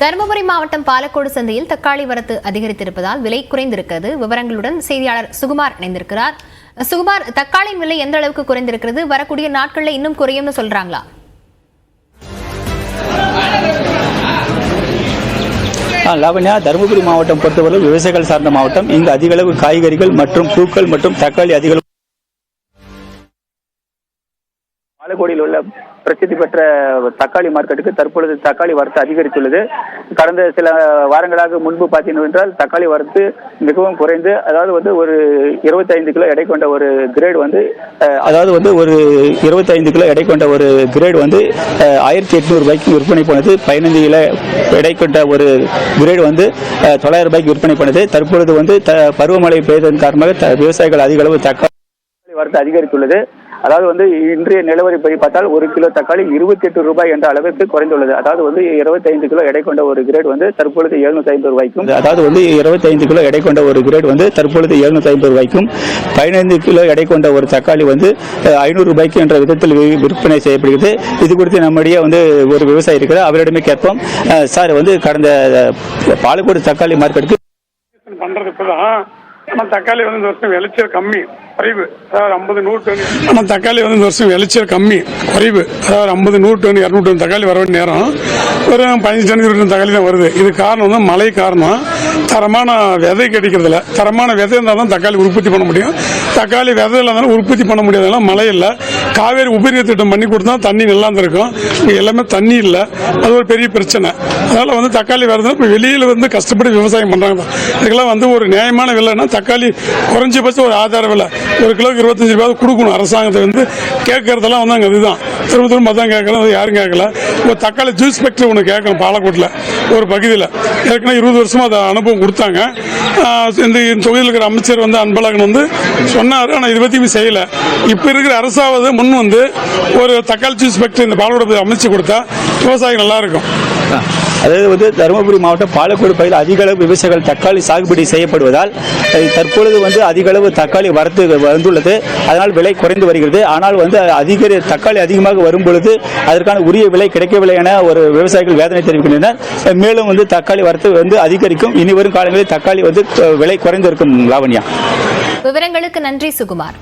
தருமபுரி மாவட்டம் பாலக்கோடு சந்தையில் தக்காளி வரத்து அதிகரித்திருப்பதால் விலை குறைந்திருக்கிறது. விவரங்களுடன் செய்தியாளர் சுகுமார் இணைந்திருக்கிறார். சுகுமார் தக்காளியின் விலை எந்த அளவுக்கு குறைந்திருக்கிறது? வரக்கூடிய நாட்களில் இன்னும் குறையும்னு சொல்றாங்களா? லாவண்யா தருமபுரி மாவட்டம் பொறுத்தவரை விவசாயிகள் சார்ந்த மாவட்டம். இங்கு அதிகளவு காய்கறிகள் மற்றும் பூக்கள் மற்றும் தக்காளி அதிகளவு பாலக்கோடியில் உள்ள பிரசித்தி பெற்ற தக்காளி மார்க்கெட்டுக்கு தற்பொழுது தக்காளி வரத்து அதிகரித்துள்ளது. கடந்த சில வாரங்களாக முன்பு பார்த்தீங்கன்னா என்றால் தக்காளி வரத்து மிகவும் குறைந்து அதாவது வந்து ஒரு 25 கிலோ எடை கொண்ட ஒரு கிரேடு வந்து அதாவது வந்து ஒரு 25 கிலோ எடை கொண்ட ஒரு கிரேட் வந்து ஆயிரத்தி எட்நூறு ரூபாய்க்கு விற்பனை பண்ணது. பதினைந்து கிலோ எடை கொண்ட ஒரு கிரேடு வந்து தொள்ளாயிரம் ரூபாய்க்கு விற்பனை பண்ணது. தற்பொழுது வந்து த- பருவமழை பெய்ததன் காரணமாக த- விவசாயிகள் அதிக அளவு தக்காளி வரத்து அதிகரித்துள்ளது. அதாவது வந்து இன்றைய நிலவரிப்படி பார்த்தால் ஒரு கிலோ தக்காளி இருபத்தி எட்டு ரூபாய் என்ற அளவிற்கு குறைந்துள்ளது. அதாவது வந்து 25 கிலோ எடை கொண்ட ஒரு கிரேட் வந்து தற்பொழுது 750 ஐம்பது ரூபாய்க்கும் அதாவது வந்து 25 கிலோ எடை கொண்ட ஒரு கிரேட் வந்து தற்பொழுது 750 ஐம்பது ரூபாய்க்கும் பதினைந்து கிலோ எடை கொண்ட ஒரு தக்காளி வந்து ஐநூறு ரூபாய்க்கு என்ற விதத்தில் விற்பனை செய்யப்படுகிறது. இது குறித்து நம்முடைய வந்து ஒரு விவசாயி இருக்கிறார். அவரிடமே கேட்போம். சார் வந்து கடந்த பாலக்கோடு தக்காளி மார்க்கெட்டுக்கு பண்றது இப்பதான் ஆனா தக்காளி வந்து இந்த வருஷம் விளைச்சல் கம்மி. குறைவு. அதாவது ஐம்பது நூறு டன். ஆனா தக்காளி வந்து இந்த வருஷம் விளைச்சல் கம்மி. குறைவு. அதாவது ஐம்பது நூறு டன் இரநூறு டன் தக்காளி வர வேண்டிய நேரம். ஒரு பதினஞ்சு டன் இருபது டன் தக்காளி தான் வருது. இது காரணம் வந்து மழை காரணம். தரமான விதை கிடைக்கிறதில்ல. தரமான விதை இருந்தால் தான் தக்காளி உற்பத்தி பண்ண முடியும். தக்காளி விதை இல்லாதாலும் உற்பத்தி பண்ண முடியாதனால மழை இல்லை. காவேரி உபரி திட்டம் பண்ணி கொடுத்தா தண்ணி நல்லா இருந்திருக்கும். எல்லாமே தண்ணி இல்லை. அது ஒரு பெரிய பிரச்சனை. அதனால வந்து தக்காளி வருதுன்னா இப்போ வெளியில் வந்து கஷ்டப்பட்டு விவசாயம் பண்ணுறாங்க தான். இதுக்கெல்லாம் வந்து ஒரு நியாயமான விலைன்னா தக்காளி குறைஞ்சபட்சம் ஒரு ஆதார விலை. ஒரு கிலோக்கு இருபத்தஞ்சு ரூபாய் கொடுக்கணும். அரசாங்கத்தை வந்து கேட்கறதெல்லாம் வந்து அங்கே இதுதான். திரும்ப திரும்ப தான் கேட்கலாம் அது யாரும் கேட்கல. இப்போ தக்காளி ஜூஸ் ஃபேக்டரி ஒன்று கேட்கணும் பாலக்கோட்டில் ஒரு பகுதியில். ஏற்கனவே இருபது வருஷமாக அதை அனுபவம் கொடுத்தாங்க. இந்த தொகுதியில் இருக்கிற அமைச்சர் வந்து அன்பழகன் வந்து சொன்னார் ஆனால் இது பற்றியுமே செய்யலை. இப்போ இருக்கிற அரசாவது முன் வந்து ஒரு தக்காளி ஜூஸ் ஃபேக்டரி இந்த பாலக்கோட்டை அமைச்சு கொடுத்தா விவசாயம் நல்லா இருக்கும் அதாவது வந்து தருமபுரி மாவட்டம் பாலக்கோடு பகுதியில் அதிக அளவு விவசாயிகள் தக்காளி சாகுபடி செய்யப்படுவதால் தற்பொழுது வந்து அதிக அளவு தக்காளி வரத்து வந்துள்ளது. அதனால் விலை குறைந்து வருகிறது. ஆனால் வந்து அதிக தக்காளி அதிகமாக வரும் பொழுது அதற்கான உரிய விலை கிடைக்கவில்லை என ஒரு விவசாயிகள் வேதனை தெரிவிக்கின்றனர். மேலும் வந்து தக்காளி வரத்து வந்து அதிகரிக்கும். இனி வரும் காலங்களில் தக்காளி வந்து விலை குறைந்திருக்கும் லாவண்யா. விவரங்களுக்கு நன்றி சுகுமார்.